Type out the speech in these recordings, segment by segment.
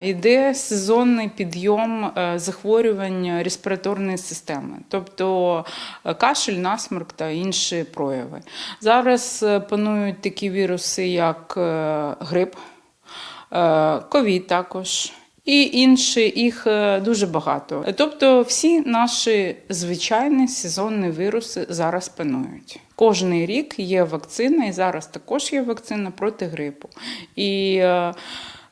Йде сезонний підйом е, захворювань респіраторної системи, тобто е, кашель, насморк та інші прояви. Зараз е, панують такі віруси, як грип, ковід також. І інші їх дуже багато. Тобто, всі наші звичайні сезонні віруси зараз панують. Кожний рік є вакцина, і зараз також є вакцина проти грипу. І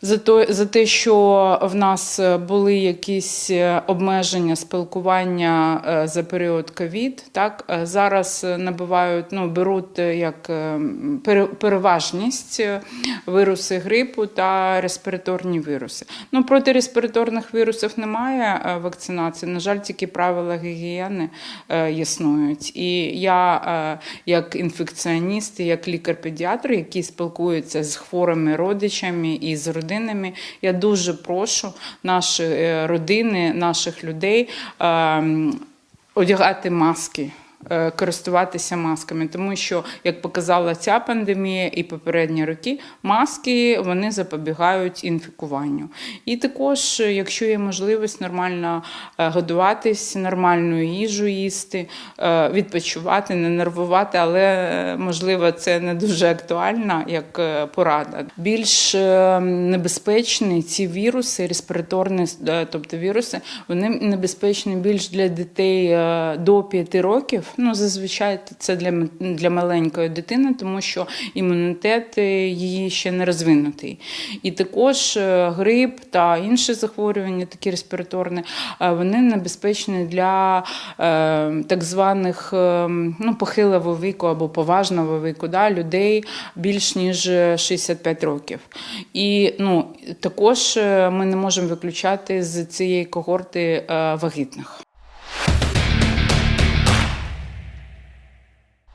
за то за те, що в нас е, були якісь е, обмеження спілкування е, за період ковід, так зараз набувають, ну беруть як переважність віруси грипу та респіраторні віруси. Ну проти респіраторних вірусів немає вакцинації. На жаль, тільки правила гігієни існують. І я, як інфекціоніст, як лікар-педіатр, який спілкується з хворими родичами і з родинами, я дуже прошу наші е, родини, наших людей е, одягати маски. Е, Користуватися масками, тому що, як показала ця пандемія і попередні роки, маски вони запобігають інфікуванню. І також, е, якщо є можливість нормально е, годуватись, нормальну їжу їсти, відпочивати, не нервувати, але можливо це не дуже актуально як порада. Більш небезпечні ці віруси, респіраторні, тобто віруси, вони небезпечні більш для дітей до 5 років. Ну зазвичай це для, для маленької дитини, тому що імунітет е, її ще не розвинутий. І також е, грип та інші захворювання, такі респіраторні, е, вони небезпечні для так званих ну, похилого віку або поважного віку, да, людей більш ніж 65 років. І ну, також ми не можемо виключати з цієї когорти вагітних.